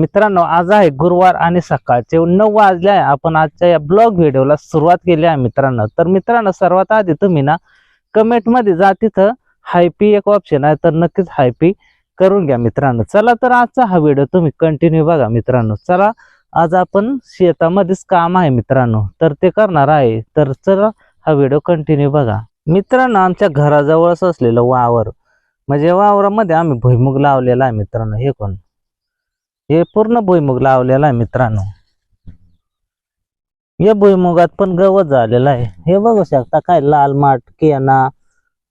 मित्रांनो आज आहे गुरुवार आणि सकाळचे नऊ वाजले आहे आपण आजच्या या ब्लॉग व्हिडिओला सुरुवात केली आहे मित्रांनो. तर मित्रांनो सर्वात आधी तुम्ही ना कमेंटमध्ये जा तिथं हायपी एक ऑप्शन आहे तर नक्कीच हायपी करून घ्या मित्रांनो. चला तर आजचा हा व्हिडिओ तुम्ही कंटिन्यू बघा मित्रांनो. चला आज आपण शेतामध्येच काम आहे मित्रांनो. तर ते करणार आहे. तर चला हा व्हिडिओ कंटिन्यू बघा. मित्रांनो आमच्या घराजवळच असलेलं वावर. म्हणजे वावरामध्ये आम्ही भुईमुग लावलेला आहे मित्रांनो. हे कोण? हे पूर्ण भुईमुग लावलेला आहे मित्रांनो. या भुईमुगात पण गवत झालेलं आहे. हे बघू शकता काय लाल माठ केना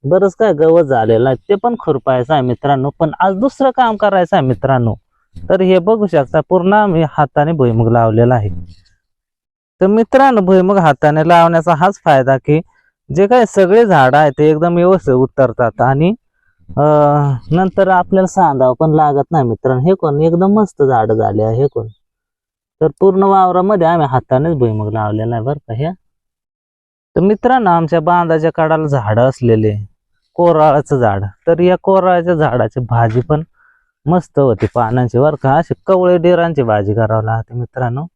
बरंच काय गवत झालेलं आहे. ते पण खुरपायचं आहे मित्रांनो. पण आज दुसरं काम करायचं आहे मित्रांनो. तर हे बघू शकता पूर्ण आम्ही हाताने भुईमुग लावलेला आहे. तर मित्रांनो भुईमुग हाताने लावण्याचा हाच फायदा की जे काय सगळे झाड आहेत ते एकदम व्यवस्थित उतरतात आणि नंतर आपल्याला सांधाव पण लागत नाही मित्रांनो. हे कोण? एकदम मस्त झाड झाले आहे हे कोण? तर पूर्ण वावरामध्ये आम्ही हातानेच भुईमग लावलेला आहे बरं का ह्या तर मित्रांनो आमच्या बांधाच्या काढाला झाड असलेले कोराळाचं झाड. तर या कोराळाच्या झाडाची भाजी पण मस्त होती पानांची बरं का. अशी कवळे डेरांची भाजी करावं लागते मित्रांनो.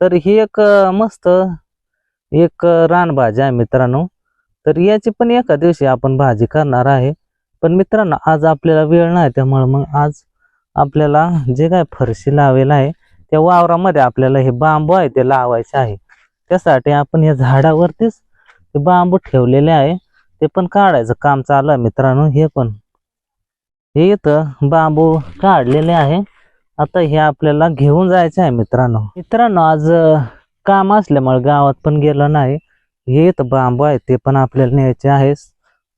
तर ही एक मस्त एक रानभाजी आहे मित्रांनो. तर याची पण एका दिवशी आपण भाजी करणार आहे. पण मित्रांनो आज आपल्याला वेळ नाही त्यामुळे मग आज आपल्याला जे काय फरशी लावेला आहे त्या वावरामध्ये आपल्याला हे बांबू आहे ते लावायचे आहे. त्यासाठी आपण या झाडावरतीच ते बांबू ठेवलेले आहे. ते पण काढायचं काम चालू आहे मित्रांनो हे पण. हे इथं बांबू काढलेले आहे. आता हे आपल्याला घेऊन जायचं आहे मित्रांनो. मित्रांनो आज काम असल्यामुळे गावात पण गेलो नाही. हे इथं बांबू आहे ते पण आपल्याला न्यायचे आहे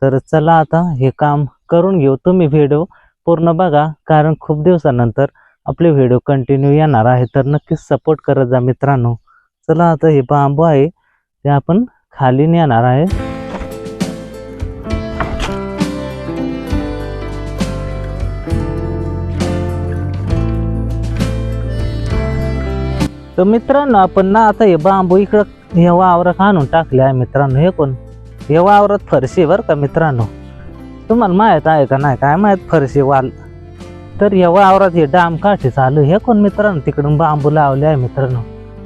तर चला आता हे काम करून घेऊ तुम्ही व्हिडिओ पूर्ण बघा. कारण खूप दिवसानंतर आपले व्हिडिओ कंटिन्यू येणार आहे. तर नक्कीच सपोर्ट करत जा मित्रांनो. चला आता हे बांबू आहे ते आपण खाली नेणार आहे. तर मित्रांनो आपण ना आता हे बांबू इकडं हे वावरात आणून टाकले आहे मित्रांनो. हे कोण? हे वावरात फरशी बरं का मित्रांनो? तुम्हाला माहीत आहे का नाही? काय माहीत फरशी वाल? तर या वावरात हे डाम काठी चालू हे कोण मित्रांनो? तिकडून बांबू लावले आहे मित्रांनो.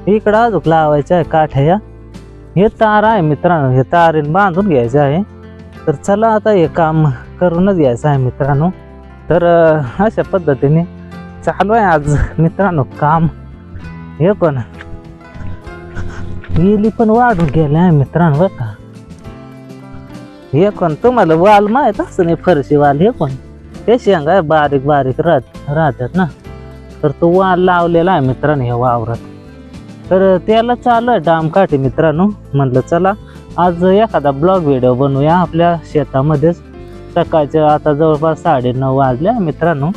इकडं अजून लावायचे आहे काठ्या या. हे तार आहे मित्रांनो. हे तारीन बांधून घ्यायचे आहे. तर चला आता हे काम करूनच घ्यायचं आहे मित्रांनो. तर अशा पद्धतीने चालू आहे आज मित्रांनो काम. हे पण. इली पण वाढून गेले आहे मित्रांनो बरं का? हे कोण तुम्हाला वाल माहीत असं नाही फरशी वाल हे कोण? हे शेंगा आहे बारीक बारीक राहत राहतात ना. तर तो वाल लावलेला आहे मित्रांनो हे वावरात. तर त्याला चालू आहे डाम काठी मित्रांनो. म्हटलं चला आज एखादा ब्लॉग व्हिडिओ बनवूया आपल्या शेतामध्येच. सकाळच्या आता जवळपास साडे नऊ वाजले मित्रांनो.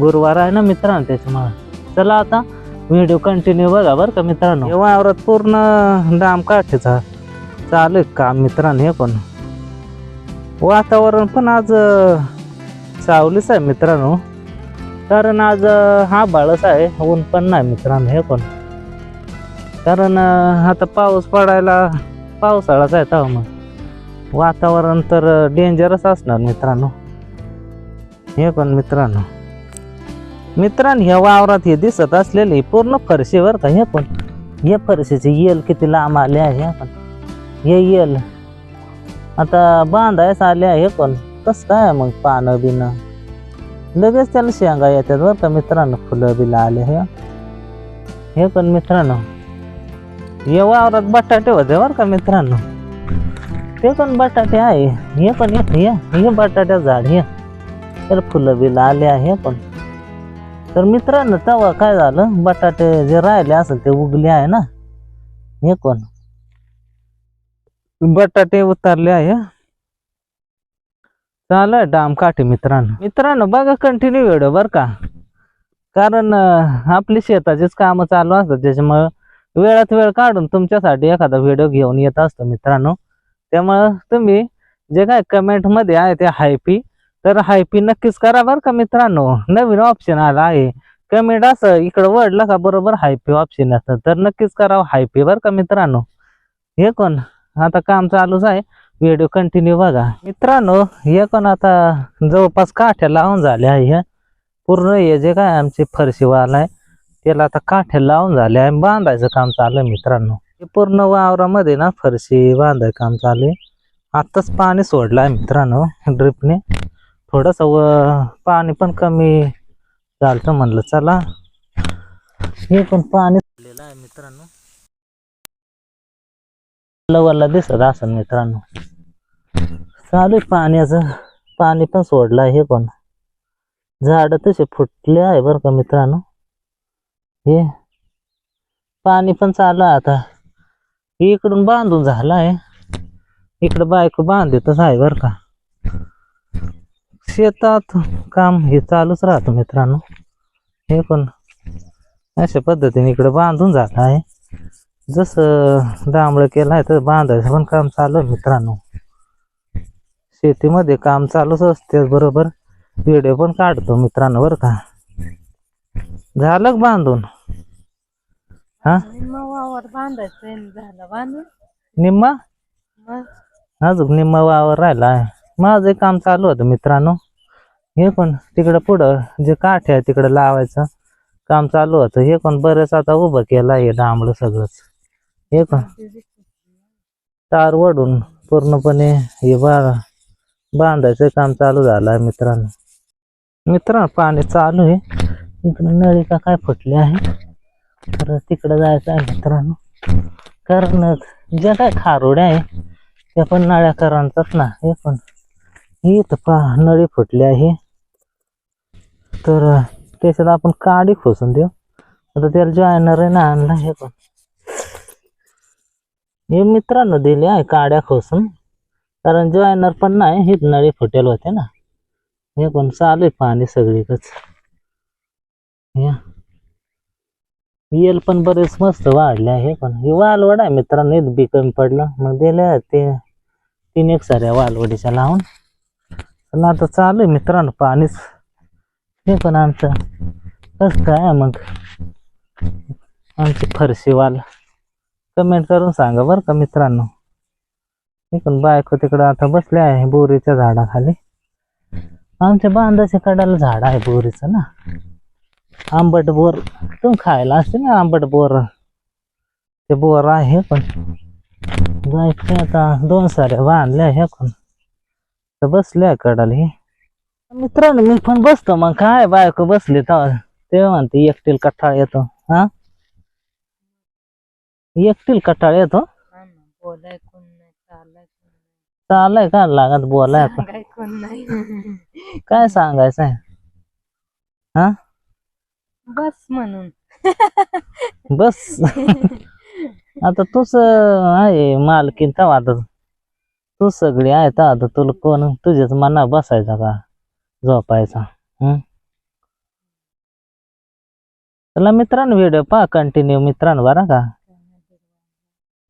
गुरुवार आहे ना मित्रांनो त्याच्यामुळे. चला आता व्हिडिओ कंटिन्यू बघा बरं का मित्रांनो. वावरात पूर्ण डाम काठीचा चालू आहे काम मित्रांनो हे पण. वातावरण पण आज सावलीच आहे मित्रांनो. कारण आज हा बाळच आहे ऊन पण नाही मित्रांनो हे पण कारण आता पाऊस पडायला पावसाळाच आहे तेव्हा मग. वातावरण तर डेंजरच असणार मित्रांनो. हे पण मित्रांनो. मित्रांनो ह्या वावरात हे दिसत असलेले पूर्ण फरशीवर का हे पण या फरशीचे येल किती लांब आले आहे हे पण हे येल. आता बांधायच आले आहे पण कसं काय मग पानं बिनं? लगेच त्याला शेंगा येतात बरं का मित्रांनो फुलं बिलं आले हे. हे पण मित्रांनो हे वावरात बटाटे होते बरं का मित्रांनो. ते पण बटाटे आहे. हे पण हे हे बटाट्या झाड हे. त्याला फुलं बिलं आले आहे पण. तर मित्रांनो तेव्हा काय झालं? बटाटे जे राहिले असेल ते उगले आहे ना? हे कोण? बटाटे उतरले आहे. चालू डाम काठी मित्रांनो. मित्रांनो बघा कंटिन्यू व्हिडिओ बर का. कारण आपली शेताचीच कामं चालू असतात. त्याच्यामुळं वेळात वेळ काढून तुमच्यासाठी एखादा व्हिडिओ घेऊन येत असतो मित्रांनो. त्यामुळं तुम्ही जे काय कमेंटमध्ये आहे ते हायपी तर हायपी नक्कीच करा बरं का मित्रांनो. नवीन ऑप्शन आला आहे. कमेंट असं इकडं वडलं का बरोबर हायपी ऑप्शन असतं. तर नक्कीच करावं हायपी बरं का मित्रांनो. हे कोण? आता काम चालूच आहे. व्हिडिओ कंटिन्यू बघा. मित्रांनो हे पण आता जवळपास काठ्या लावून झाले आहे हे पूर्ण हे जे काय आमची फरशी वाल आहे त्याला आता काठ्या लावून झाल्या आहे. बांधायचं काम चालू आहे मित्रांनो. हे पूर्ण वावरामध्ये ना फरशी बांधाय काम चालू आहे. आत्ताच पाणी सोडलं आहे मित्रांनो ड्रिपने. थोडंसं व पाणी पण कमी झालं म्हणलं चला. हे पण पाणी सोडलेलं आहे मित्रांनो लवरला दिसत असेल मित्रांनो. चालू आहे पाण्याचं. पाणी पण सोडलं आहे हे पण. झाड तसे फुटले आहे बरं का मित्रांनो. हे. पाणी पण चालू आहे आता. इकडून बांधून झालं आहे इकडं बायको बांधितच आहे बरं का. शेतात काम हे चालूच राहतं मित्रांनो. हे पण अशा पद्धतीने इकडं बांधून जात आहे. जसं डांबळं केलं आहे तर बांधायचं पण काम चालू आहे मित्रांनो. शेतीमध्ये काम चालूच असते बरोबर. व्हिडिओ पण काढतो मित्रांनो बरं का. झालं बांधून? हा? निम्मा वावर झालं बांधून. निम्मा? अजून निम्मा वावर राहिला आहे. माझं काम चालू होतं मित्रांनो. हे पण तिकडं पुढं जे काठ आहे तिकडं लावायचं काम चालू होतं. हे पण बरेच आता उभं केलं आहे डांबळं सगळंच. हे का तार वडून पूर्णपणे हे बा बांधायचं काम चालू झालं आहे मित्रांनो. मित्रांनो पाणी चालू आहे. इकडं नळिका काय फुटली आहे? तर तिकडं जायचं आहे मित्रांनो. कारण ज्या काय खारोड्या आहे त्या पण नळ्या करांचाच ना. हे पण ही इथं पा नळी फुटली आहे. तर त्याच्यात आपण काडी खोसून देऊ. आता त्याला जॉयनर आहे ना आणला हे पण. हे मित्रांनो दिले आहे काड्या खोसून कारण जॉयनर पण नाही हे नळी फुटेल होते ना. हे पण चालू आहे पाणी सगळीकच. येल पण बरेच मस्त वाढले आहे हे पण हे वालवड आहे मित्रांनो. इथं बी कमी पडलं. मग दिले ते तीन एक साऱ्या वालवडीच्या लावून. पण आता चालू आहे मित्रांनो पाणीच. हे पण आमचं कसं काय मग? आमची फरशी वाल. कमेंट करून सांगा बरं का मित्रांनो. इकडून बायको तिकडं आता बसले आहे बोरीच्या झाडाखाली. आमच्या बांधाच्या कडाला झाड आहे बोरीचं ना. आंबट बोर. तुम्ही खायला असते ना आंबट बोर. ते बोर आहे पण. जायचे आता दोन साऱ्या बांधल्या हे पण. तर बसल्या कडाला मित्रांनो मी पण बसतो. मग काय बायको बसली तर? ते म्हणते एकटील कठाळ येतो. हा? एकटील कठाळ येतो. ना, बोलाय कोण नाही चालाय कोण नाही. चालय का लागत बोलाय आता सांगाय कोण नाही. काय सांगायचं आहे हा? बस म्हणून. बस. आता तूच आहे मालकीन तेव्हा आता. तू सगळी आहे तर आता तुला कोण तुझ्याच मना बसायचा का? झोपायचा. हम्म चला मित्रांनो व्हिडिओ पहा कंटिन्यू मित्रांनो बरा का?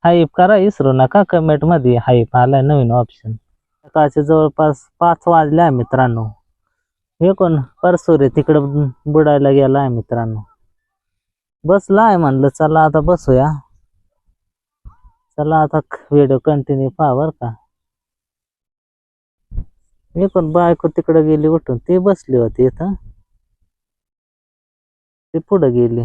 हाईप करा विसरू नका कमेंटमध्ये हाईप आलाय नवीन ऑप्शन सकाळचे जवळपास पाच वाजले आहे मित्रांनो. हे कोण? परसुरे तिकडं बुडायला गेला आहे मित्रांनो. बसला आहे म्हणलं चला आता बसूया. चला आता व्हिडिओ कंटिन्यू पहा बर का. मी पण बायको तिकडे गेली उठून. ती बसली होती इथं. ती पुढे गेली.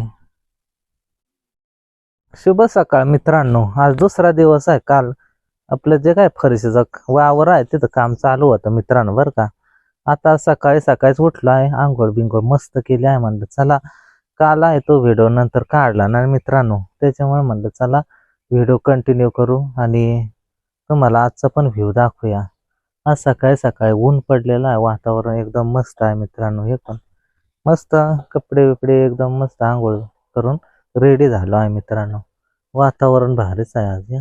शुभ सकाळ मित्रांनो. आज दुसरा दिवस आहे. काल आपलं जे काय फरशीचं वावर आहे तिथं काम चालू होतं मित्रांनो बरं का. आता सकाळी सकाळीच उठलो आहे आंघोळ बिंघोळ मस्त केली आहे. म्हणलं चला काल आहे तो व्हिडिओ नंतर काढला ना मित्रांनो. त्याच्यामुळे म्हणलं चला व्हिडिओ कंटिन्यू करू आणि तुम्हाला आजचा पण व्ह्यू दाखवूया. आज सकाळी सकाळी ऊन पडलेलं आहे. वातावरण एकदम मस्त आहे मित्रांनो. हे पण मस्त कपडे बिपडे एकदम मस्त आंघोळ करून रेडी झालो आहे मित्रांनो. वातावरण भारीच आहे आज या.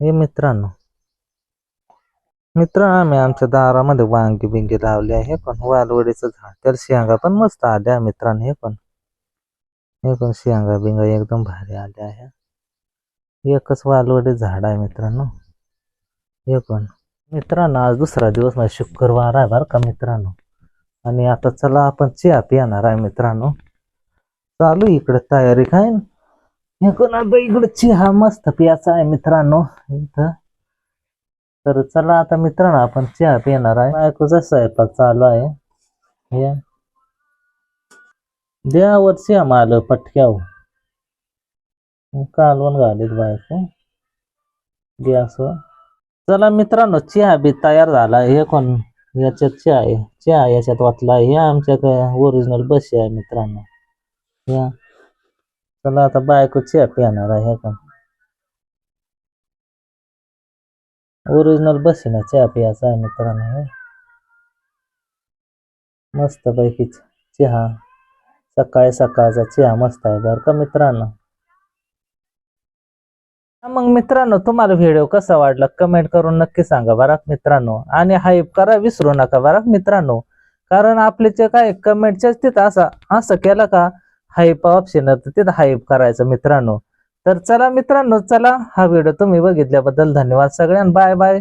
हे मित्रांनो. मित्र आम्ही आमच्या दारामध्ये वांगी बिंगी लावली आहे पण वालवडीचं झाड. त्याला शेंगा पण मस्त आल्या मित्रांनो हे पण. हे पण शेंगा बिंगा एकदम भारी आल्या आहे. एकच वालवडी झाड आहे मित्रांनो. हे पण. मित्रांनो आज दुसरा दिवस म्हणजे शुक्रवार आहे बरं का मित्रांनो. आणि आता चला आपण चहा पिणार आहे मित्रांनो. चालू इकडे तयारी काय? हे कोण इकडे चहा मस्त पियाचा आहे मित्रांनो. इथं. तर चला आता मित्रांनो आपण चहा पिणार आहे. बायकोचा स्वयंपाक चालू आहे. हे. चहा माल पटक्याव. कालवण घालीत बायको. गॅसवर चला मित्रांनो चहा बी तयार झाला. हे कोण याच्यात चहा आहे चहा याच्यात वाटला. हे आमच्या ओरिजिनल बशी आहे मित्रांनो. या. चला आता बायको चहा पिणार आहे हे कोण ओरिजिनल बशीनं चहा प्यायचा आहे मित्रांनो मस्त पैकी चहा. सकाळी सकाळचा चहा मस्त आहे बरं का मित्रांनो? मग मित्रांनो तुम्हाला व्हिडिओ कसा वाटला? कमेंट करून नक्की सांगा बरा मित्रांनो. आणि हाईप करा विसरू नका बरा मित्रांनो. कारण आपले जे काय कमेंटच्याच तिथं असा असं केलं का हाईप ऑप्शन तिथं हाईप करायचं मित्रांनो. तर चला मित्रांनो चला हा व्हिडिओ तुम्ही बघितल्याबद्दल धन्यवाद सगळ्यांना. Bye bye